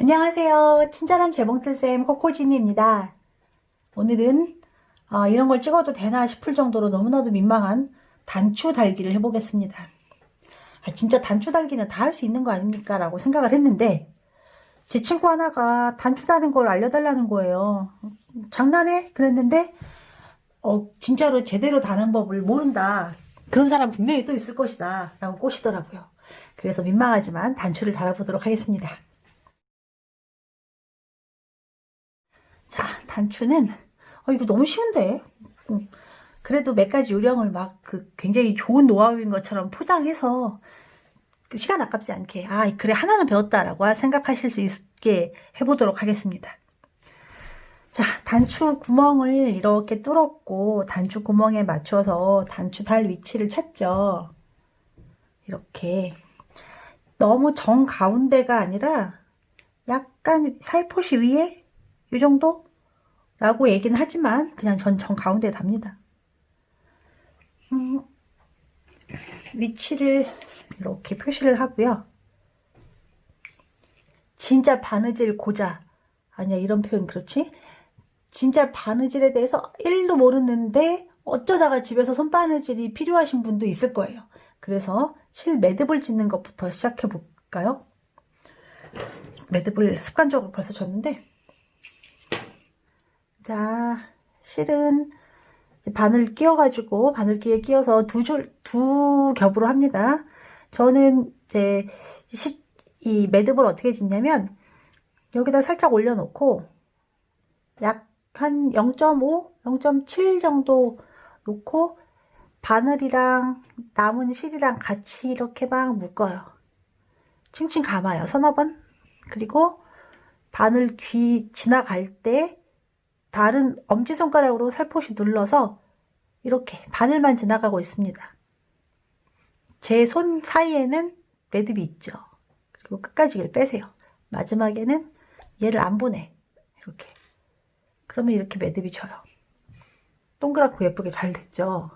안녕하세요. 친절한 재봉틀쌤 코코진입니다. 오늘은 어, 이런 걸 찍어도 되나 싶을 정도로 너무나도 민망한 단추 달기를 해보겠습니다. 아, 진짜 단추 달기는 다 할 수 있는 거 아닙니까? 라고 생각을 했는데 제 친구 하나가 단추 다는 걸 알려달라는 거예요. 장난해? 그랬는데 어, 진짜로 제대로 다는 법을 모른다. 그런 사람 분명히 또 있을 것이다. 라고 꼬시더라고요. 그래서 민망하지만 단추를 달아보도록 하겠습니다. 단추는, 어, 이거 너무 쉬운데? 음, 그래도 몇 가지 요령을 막 그 굉장히 좋은 노하우인 것처럼 포장해서 그 시간 아깝지 않게, 아, 그래, 하나는 배웠다라고 생각하실 수 있게 해보도록 하겠습니다. 자, 단추 구멍을 이렇게 뚫었고, 단추 구멍에 맞춰서 단추 달 위치를 찾죠. 이렇게. 너무 정 가운데가 아니라 약간 살포시 위에 이 정도? 라고 얘기는 하지만 그냥 전 정 가운데 답니다. 음, 위치를 이렇게 표시를 하고요. 진짜 바느질 고자. 아니야, 이런 표현 그렇지? 진짜 바느질에 대해서 1도 모르는데 어쩌다가 집에서 손바느질이 필요하신 분도 있을 거예요. 그래서 실 매듭을 짓는 것부터 시작해 볼까요? 매듭을 습관적으로 벌써 줬는데 자, 실은 바늘 끼워가지고 바늘기에 끼워서 두 줄, 두 겹으로 합니다. 저는 이제 시, 이 매듭을 어떻게 짓냐면 여기다 살짝 올려놓고 약 한 0.5, 0.7 정도 놓고 바늘이랑 남은 실이랑 같이 이렇게 막 묶어요. 칭칭 감아요. 서너 번. 그리고 바늘 귀 지나갈 때 다른 엄지손가락으로 살포시 눌러서 이렇게 바늘만 지나가고 있습니다. 제 손 사이에는 매듭이 있죠. 그리고 끝까지 얘를 빼세요. 마지막에는 얘를 안 보내. 이렇게. 그러면 이렇게 매듭이 져요. 동그랗고 예쁘게 잘 됐죠.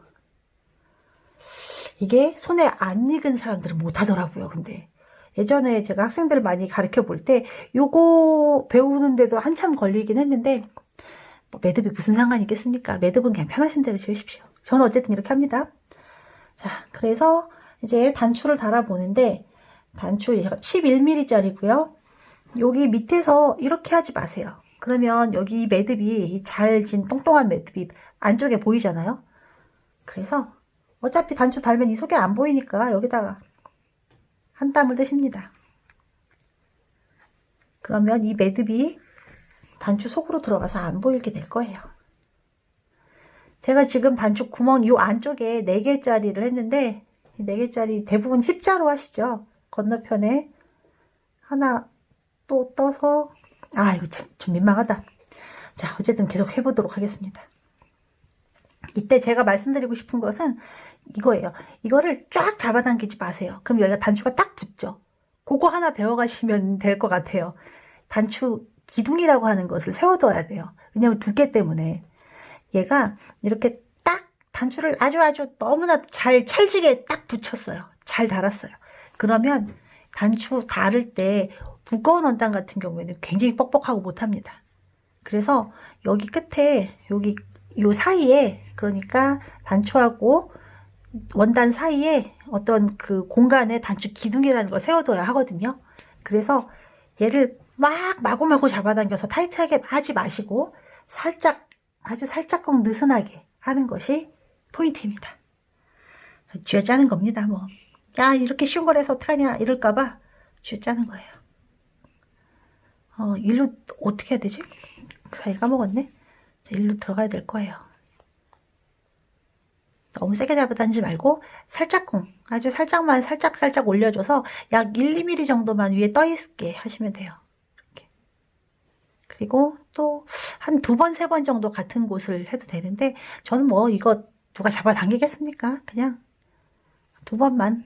이게 손에 안 익은 사람들은 못하더라고요. 근데 예전에 제가 학생들 많이 가르쳐 볼 때 요거 배우는데도 한참 걸리긴 했는데 뭐 매듭이 무슨 상관이 있겠습니까? 매듭은 그냥 편하신 대로 지으십시오. 저는 어쨌든 이렇게 합니다. 자, 그래서 이제 단추를 달아보는데 단추 11mm짜리고요. 여기 밑에서 이렇게 하지 마세요. 그러면 여기 매듭이 잘진 똥똥한 매듭이 안쪽에 보이잖아요. 그래서 어차피 단추 달면 이 속에 안 보이니까 여기다가 한 땀을 떼십니다. 그러면 이 매듭이 단추 속으로 들어가서 안 보이게 될 거예요. 제가 지금 단추 구멍 이 안쪽에 4개짜리를 했는데 4개짜리 대부분 십자로 하시죠. 건너편에 하나 또 떠서 아 이거 참, 좀 민망하다. 자 어쨌든 계속 해보도록 하겠습니다. 이때 제가 말씀드리고 싶은 것은 이거예요. 이거를 쫙 잡아당기지 마세요. 그럼 여기가 단추가 딱 붙죠. 그거 하나 배워가시면 될 것 같아요. 단추 기둥이라고 하는 것을 세워둬야 돼요. 왜냐면 두께 때문에. 얘가 이렇게 딱 단추를 아주 아주 너무나 잘 찰지게 딱 붙였어요. 잘 달았어요. 그러면 단추 달을 때 두꺼운 원단 같은 경우에는 굉장히 뻑뻑하고 못합니다. 그래서 여기 끝에 여기 요 사이에 그러니까 단추하고 원단 사이에 어떤 그 공간에 단추 기둥이라는 걸 세워둬야 하거든요. 그래서 얘를 막 마구마구 잡아당겨서 타이트하게 하지 마시고 살짝 아주 살짝꼭 느슨하게 하는 것이 포인트입니다. 쥐어 짜는 겁니다. 뭐. 야 이렇게 쉬운 걸 해서 어떡하냐 이럴까봐 쥐어 짜는 거예요. 어 일로 어떻게 해야 되지? 그 사이 까먹었네. 자, 일로 들어가야 될 거예요. 너무 세게 잡아당지 말고 살짝쿵 아주 살짝만 살짝 살짝 올려줘서 약 1, 2mm 정도만 위에 떠 있게 하시면 돼요. 그리고 또 한 두 번, 세 번 정도 같은 곳을 해도 되는데 저는 뭐 이거 누가 잡아당기겠습니까? 그냥 두 번만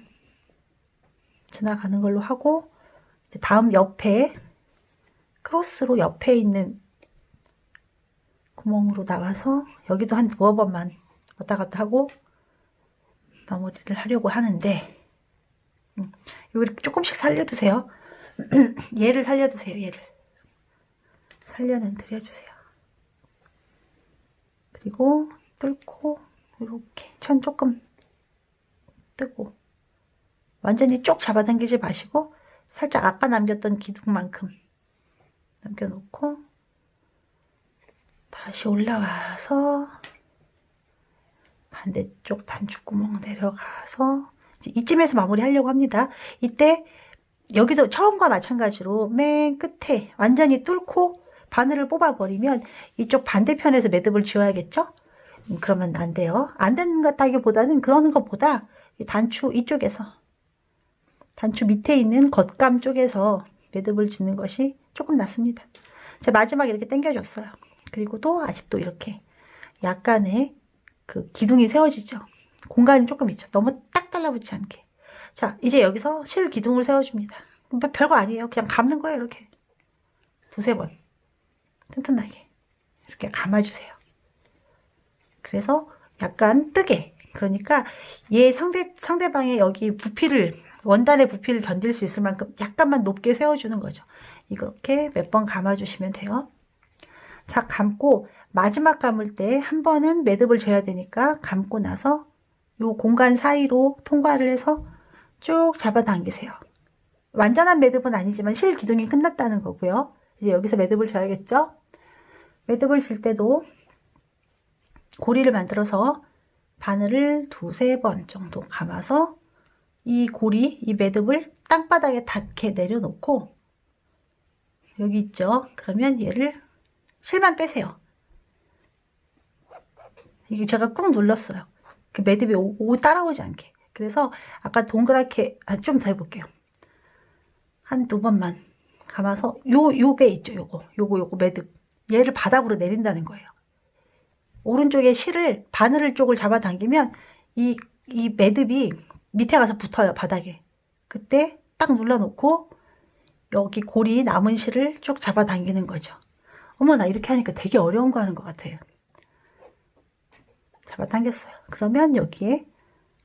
지나가는 걸로 하고 다음 옆에 크로스로 옆에 있는 구멍으로 나와서 여기도 한 두어 번만 왔다 갔다 하고 마무리를 하려고 하는데 음, 이렇게 조금씩 살려두세요. 얘를 살려두세요, 얘를. 살려는 드려주세요. 그리고 뚫고 이렇게 천 조금 뜨고 완전히 쪽 잡아당기지 마시고 살짝 아까 남겼던 기둥만큼 남겨놓고 다시 올라와서 반대쪽 단추구멍 내려가서 이쯤에서 마무리 하려고 합니다. 이때 여기도 처음과 마찬가지로 맨 끝에 완전히 뚫고 바늘을 뽑아버리면 이쪽 반대편에서 매듭을 지어야겠죠? 음, 그러면 안 돼요. 안 같다기보다는 그러는 것보다 이 단추 이쪽에서 단추 밑에 있는 겉감 쪽에서 매듭을 짓는 것이 조금 낫습니다. 제가 마지막에 이렇게 당겨줬어요. 그리고 또 아직도 이렇게 약간의 그 기둥이 세워지죠. 공간이 조금 있죠. 너무 딱 달라붙지 않게. 자, 이제 여기서 실 기둥을 세워줍니다. 뭐 별거 아니에요. 그냥 감는 거예요, 이렇게. 두세 번. 튼튼하게. 이렇게 감아주세요. 그래서 약간 뜨게. 그러니까 얘 상대, 상대방의 여기 부피를, 원단의 부피를 견딜 수 있을 만큼 약간만 높게 세워주는 거죠. 이렇게 몇 번 감아주시면 돼요. 자, 감고 마지막 감을 때 한 번은 매듭을 줘야 되니까 감고 나서 요 공간 사이로 통과를 해서 쭉 잡아당기세요. 완전한 매듭은 아니지만 실 기둥이 끝났다는 거고요. 이제 여기서 매듭을 줘야겠죠? 매듭을 질 때도 고리를 만들어서 바늘을 두세 번 정도 감아서 이 고리, 이 매듭을 땅바닥에 닿게 내려놓고 여기 있죠? 그러면 얘를 실만 빼세요. 이게 제가 꾹 눌렀어요. 그 매듭이 오, 오 따라오지 않게. 그래서 아까 동그랗게 아, 좀더 해볼게요. 한 두 번만 감아서 요 요게 있죠. 요거 요거 요거 매듭 얘를 바닥으로 내린다는 거예요. 오른쪽에 실을 바늘 쪽을 잡아당기면 이 이 매듭이 밑에 가서 붙어요 바닥에. 그때 딱 눌러놓고 여기 고리 남은 실을 쭉 잡아당기는 거죠. 어머 나 이렇게 하니까 되게 어려운 거 하는 것 같아요. 잡아당겼어요. 그러면 여기에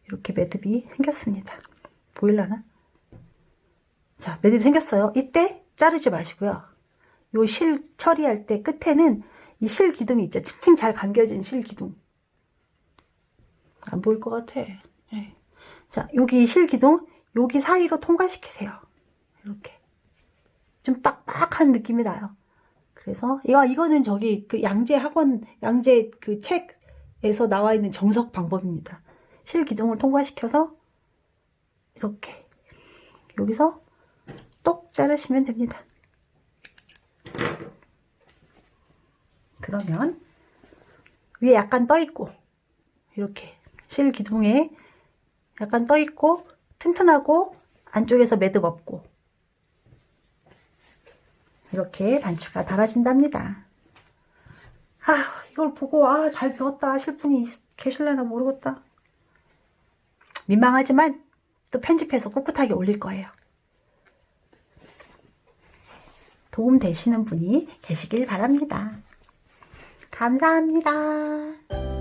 이렇게 매듭이 생겼습니다. 보일라나? 자, 매듭이 생겼어요. 이때 자르지 마시고요. 요 실 처리할 때 끝에는 이 실 기둥이 있죠. 칭칭 잘 감겨진 실 기둥. 안 보일 것 같아. 네. 자, 여기 실 기둥, 여기 사이로 통과시키세요. 이렇게. 좀 빡빡한 느낌이 나요. 그래서, 이거, 이거는 저기 그 양재 학원, 양재 그 책에서 나와 있는 정석 방법입니다. 실 기둥을 통과시켜서 이렇게 여기서 똑 자르시면 됩니다. 그러면 위에 약간 떠 있고 이렇게 실 기둥에 약간 떠 있고 튼튼하고 안쪽에서 매듭 없고 이렇게 단추가 달아진답니다. 아 이걸 보고 아 잘 배웠다 하실 분이 계실려나 모르겠다. 민망하지만 또 편집해서 꿋꿋하게 올릴 거예요. 도움 되시는 분이 계시길 바랍니다. 감사합니다.